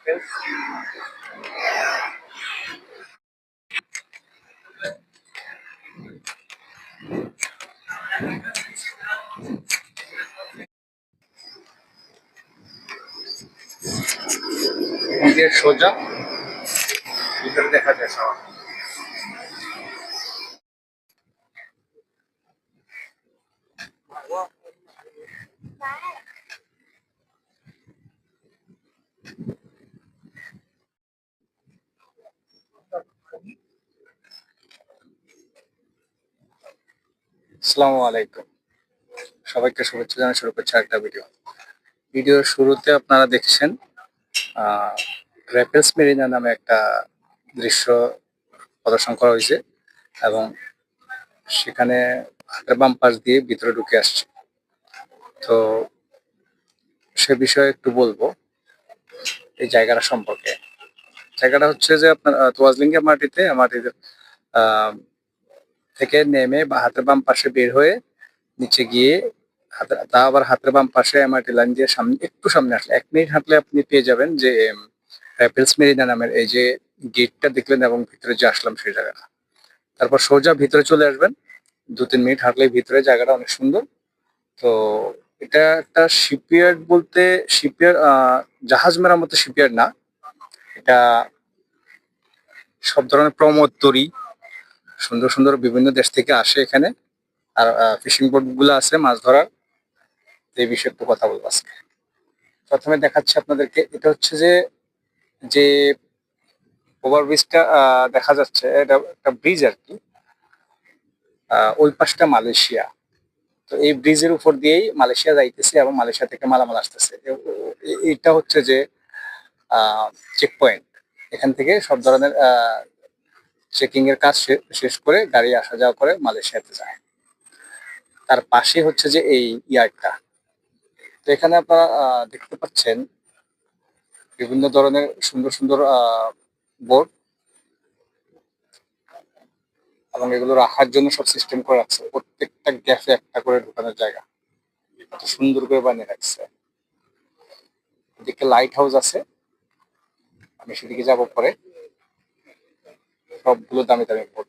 র্যাপেলস সোজা ভিতরে দেখা যায় সব আসসালামু আলাইকুম সবাইকে শুভেচ্ছা জানাই, শুরু করছি একটা ভিডিও ভিডিওর শুরুতে আপনারা দেখছেন র্যাপেলস মেরিনা নামে একটা দৃশ্য প্রদর্শন করা হয়েছে এবং সেখানে হাতের বাম পাশ দিয়ে ভিতরে ঢুকে আসছে। তো সে বিষয়ে একটু বলব এই জায়গাটা সম্পর্কে। জায়গাটা হচ্ছে যে আপনার তোয়াজলিঙ্গা মাটিতে, আহ থেকে নেমে বা হাতের বাম পাশে বের হয়ে নিচে গিয়ে তা আবার হাতের বাম পাশে এমআরটি লাইন দিয়ে সামনে, একটু সামনে আসলে, এক মিনিট হাঁটলে আপনি পেয়ে যাবেন যে র্যাপেলস মেরিনা নামের এই যে গেটটা দেখলেন এবং ভিতরে যে আসলাম সেই জায়গাটা। তারপর সোজা ভিতরে চলে আসবেন। দু তিন মিনিট হাঁটলে ভিতরে জায়গাটা অনেক সুন্দর। তো এটা একটা শিপইয়ার্ড বলতে শিপইয়ার্ড জাহাজ মেরামতের শিপইয়ার্ড না। এটা সব ধরনের প্রমোদ তরি সুন্দর সুন্দর বিভিন্ন দেশ থেকে আসে এখানে। আর ফিশিং বোটগুলো আছে মাছ ধরার। এই বিষয়ে একটু কথা বলব আজকে। প্রথমে দেখাচ্ছি আপনাদেরকে, এটা হচ্ছে যে যে ওভারব্রিজটা দেখা যাচ্ছে, এটা একটা ব্রিজ আর কি। ওই পাশটা মালয়েশিয়া। তো এই ব্রিজের উপর দিয়েই মালয়েশিয়া যাইতেছে এবং মালয়েশিয়া থেকে মালামাল আসতেছে। এটা হচ্ছে যে চেক পয়েন্ট এখান থেকে সব ধরনের চেকিং এর কাজ শেষ করে গাড়ি আসা যাওয়া করে মালয়েশিয়াতে যায়। তার পাশে হচ্ছে যে এই ইয়ার্ডটা তো এখানে আপনারা দেখতে পাচ্ছেন বিভিন্ন ধরনের সুন্দর সুন্দর বোর্ড এবং এগুলো রাখার জন্য সব সিস্টেম করে রাখছে। প্রত্যেকটা গ্যাসে একটা করে ঢুকানোর জায়গা। সুন্দর করে বানিয়ে রাখছে। এদিকে লাইট হাউস আছে। আমি সেদিকে যাব পরে। সবগুলো দামি দামি বোর্ড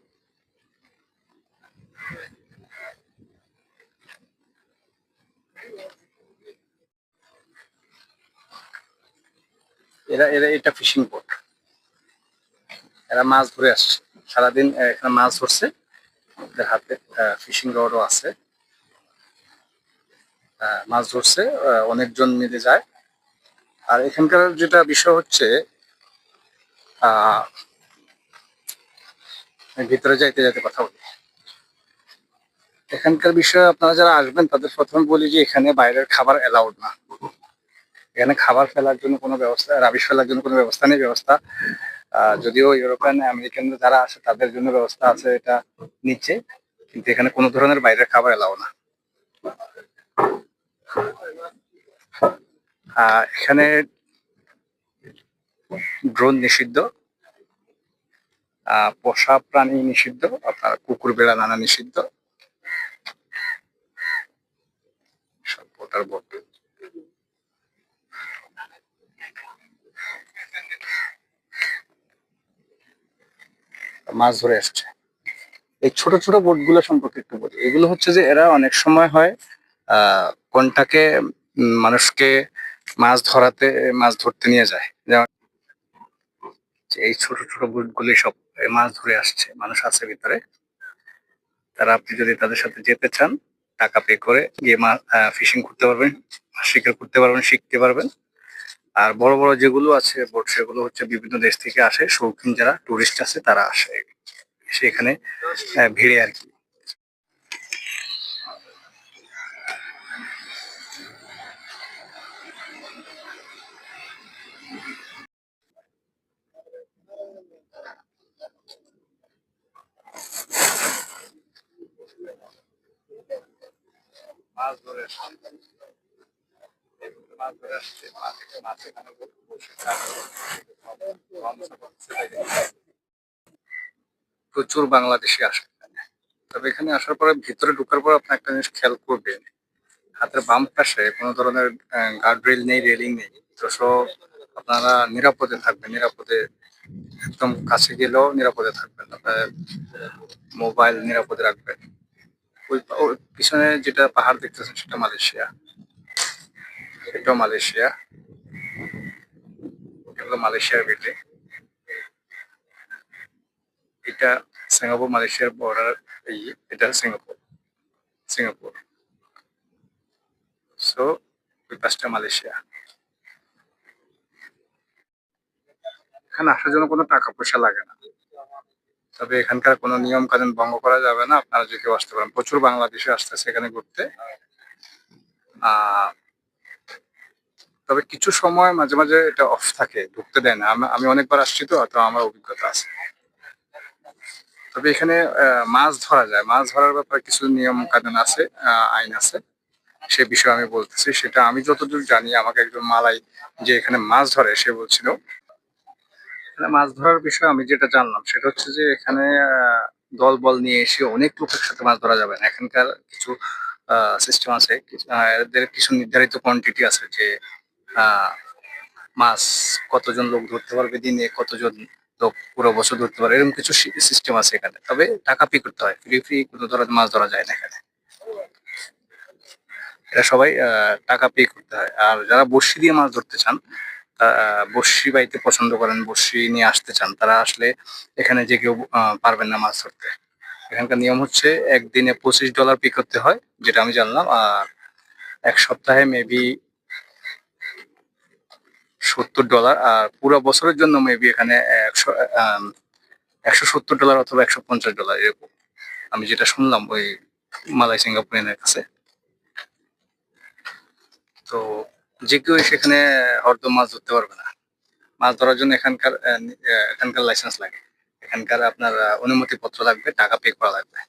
এরা এরা এটা ফিশিং বোট এরা মাছ ধরে আসছে। সারাদিন এখানে মাছ ধরছে। ওদের হাতে ফিশিং রডও আছে। মাছ ধরছে অনেকজন মিলে যায়। আর এখানকার যেটা বিষয় হচ্ছে আহ ভিতরে যাইতে যাইতে কথা বলি। এখানকার বিষয়ে আপনারা যারা আসবেন, তাদের প্রথমে বলি যে এখানে বাইরের খাবার অ্যালাউড না। এখানে খাবার ফেলার জন্য কোনো ব্যবস্থা, রাবিশ ফেলার জন্য কোনো ব্যবস্থা নেই। ব্যবস্থা যদিও ইউরোপিয়ান, আমেরিকান যারা আছে, তাদের জন্য ব্যবস্থা আছে এটা নিচে, কিন্তু এখানে কোনো ধরনের বাইরের খাবার এলাও না। এখানে ড্রোন নিষিদ্ধ। পোষা প্রাণী নিষিদ্ধ আপনার কুকুর বেড়া নানা নিষিদ্ধ। মাছ ধরে আসছে। এই ছোট ছোট বোটগুলো সম্পর্কে একটু বলি। এগুলো হচ্ছে যে এরা অনেক সময় হয় কোনটাকে মানুষকে মাছ ধরাতে, মাছ ধরতে নিয়ে যায়। যেমন এই ছোট ছোট বোট গুলি সব মাছ ধরে আসছে, মানুষ আছে ভিতরে। তারা আপনি যদি তাদের সাথে যেতে চান, টাকা পে করে গিয়ে মাছ ফিশিং করতে পারবেন শিকার করতে পারবেন, শিখতে পারবেন। আর বড় বড় যেগুলো আছে বোট সেগুলো হচ্ছে বিভিন্ন দেশ থেকে আসে, শৌখিন যারা টুরিস্ট আছে, তারা আসে। সেখানে ভিড়ে আর কি। মাছ ধরে মাছ ধরে আসছে মাছ মাছ এখানে বসে। প্রচুর বাংলাদেশি আসে তবে এখানে আসার পরে ভিতরে ঢোকার পর আপনি একটা জিনিস খেয়াল করবেন, হাতের বাম পাশে কোনো ধরনের গার্ড রেল নেই রেলিং নেই। আপনারা নিরাপদে থাকবেন, নিরাপদে একদম কাছে গেলেও নিরাপদে থাকবেন। আপনার মোবাইল নিরাপদে রাখবেন। পিছনে যেটা পাহাড় দেখতেছেন সেটা মালয়েশিয়া। এটাও মালয়েশিয়া। মালয়েশিয়ার বিল্ডিং। এটা সিঙ্গাপুর, মালয়েশিয়ার বর্ডার এটা সিঙ্গাপুর। সিঙ্গাপুর। সো ওই পাশটা মালয়েশিয়া। এখানে আসার জন্য কোনো টাকা পয়সা লাগে না। তবে এখানকার কোনো নিয়ম কানুন ভঙ্গ করা যাবে না। আপনারা যে কেউ আসতে পারেন। প্রচুর বাংলাদেশে আসতেছে এখানে ঘুরতে। তবে কিছু সময় মাঝে মাঝে এটা অফ থাকে, ঢুকতে দেয় না। আমি- অনেকবার আসছি তো তো আমার অভিজ্ঞতা আছে। তবে এখানে মাছ ধরা যায়। মাছ ধরার ব্যাপারে কিছু নিয়ম কানুন আছে আইন আছে। সে বিষয়ে আমি বলতেছি। সেটা আমি যতদূর জানি, আমাকে একজন মালাই যে এখানে মাছ ধরে, সে বলছিল মাছ ধরার বিষয়ে আমি যেটা জানলাম, সেটা হচ্ছে যে এখানে দল বল নিয়ে এসে অনেক লোকের সাথে মাছ ধরা যাবে না। এখানকার কিছু সিস্টেম আছে এদের কিছু নির্ধারিত কোয়ান্টিটি আছে যে মাছ কতজন লোক ধরতে পারবে দিনে, কতজন লোক পুরো বছর ধরতে পারবে, এরকম কিছু সিস্টেম আছে এখানে। তবে টাকা পে করতে হয় ফ্রি ফ্রি কোনো ধরনের মাছ ধরা যায় না এখানে। এটা সবাই টাকা পে করতে হয়। আর যারা বড়শি দিয়ে মাছ ধরতে চান বড়শি বাইতে পছন্দ করেন, বড়শি নিয়ে আসতে চান, তারা আসলে এখানে যে কেউ পারবেন না মাছ ধরতে। এখানকার নিয়ম হচ্ছে একদিনে পঁচিশ ডলার পে করতে হয়, যেটা আমি জানলাম, আর এক সপ্তাহে মেবি সত্তর ডলার আর পুরো বছরের জন্য মেবি এখানে একশো একশো সত্তর ডলার অথবা একশো পঞ্চাশ ডলার এরকম। আমি যেটা শুনলাম ওই মালাই সিঙ্গাপুরিয়ানের কাছে। তো যে কেউ সেখানে হরদম মাছ ধরতে পারবে না। মাছ ধরার জন্য এখানকার এখানকার লাইসেন্স লাগে। এখানকার আপনার অনুমতি পত্র লাগবে, টাকা পে করা লাগবে।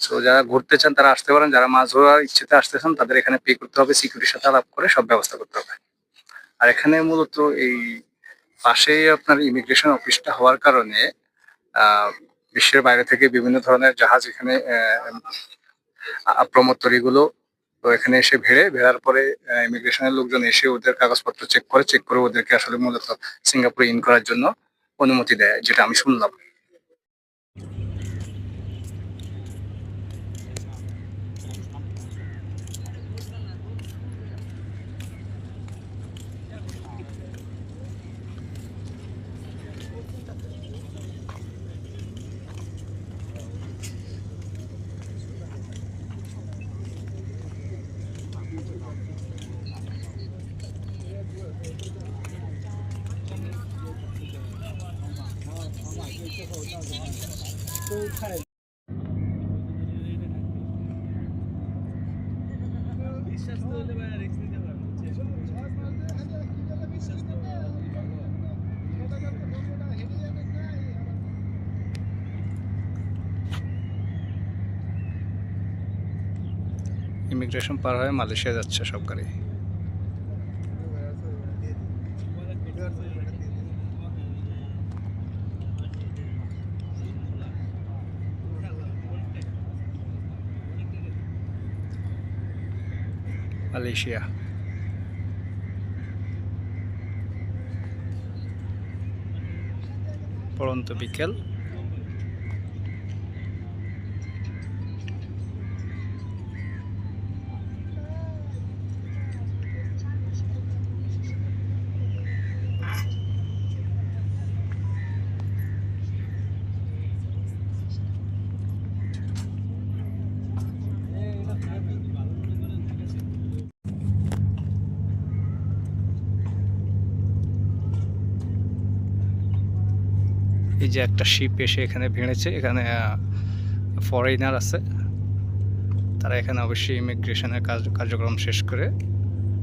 সো যারা ঘুরতে চান, তারা আসতে পারেন। যারা মাছ ধরার ইচ্ছেতে আসতে চান তাদের এখানে পে করতে হবে সিকিউরিটির সাথে আলাপ করে সব ব্যবস্থা করতে হবে। আর এখানে মূলত এই পাশেই আপনার ইমিগ্রেশন অফিসটা হওয়ার কারণে বিশ্বের বাইরে থেকে বিভিন্ন ধরনের জাহাজ এখানে প্রমোদ তরিগুলো তো এখানে এসে ভেড়ে, ভেড়ার পরে ইমিগ্রেশনের লোকজন এসে ওদের কাগজপত্র চেক করে চেক করে ওদেরকে আসলে মূলত সিঙ্গাপুরে ইন করার জন্য অনুমতি দেয়, যেটা আমি শুনলাম। ইমিগ্রেশন পার হয়ে মালয়েশিয়া যাচ্ছে সব গাড়ি। মালয়েশিয়া পড়ন্ত বিকেল এই যে একটা শিপ এসে এখানে ভেঙেছে, এখানে ফরেনার আছে। তারা এখানে অবশ্যই ইমিগ্রেশনের কাজ কার্যক্রম শেষ করে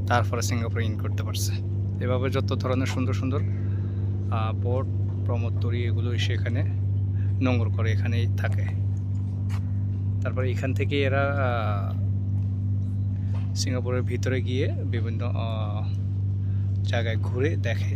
তারপরে সিঙ্গাপুরে ইন করতে পারছে। এভাবে যত ধরনের সুন্দর সুন্দর বোট প্রমোদ তরি এগুলো এসে এখানে নোংর করে এখানেই থাকে। তারপরে এখান থেকে এরা সিঙ্গাপুরের ভিতরে গিয়ে বিভিন্ন জায়গায় ঘুরে দেখে।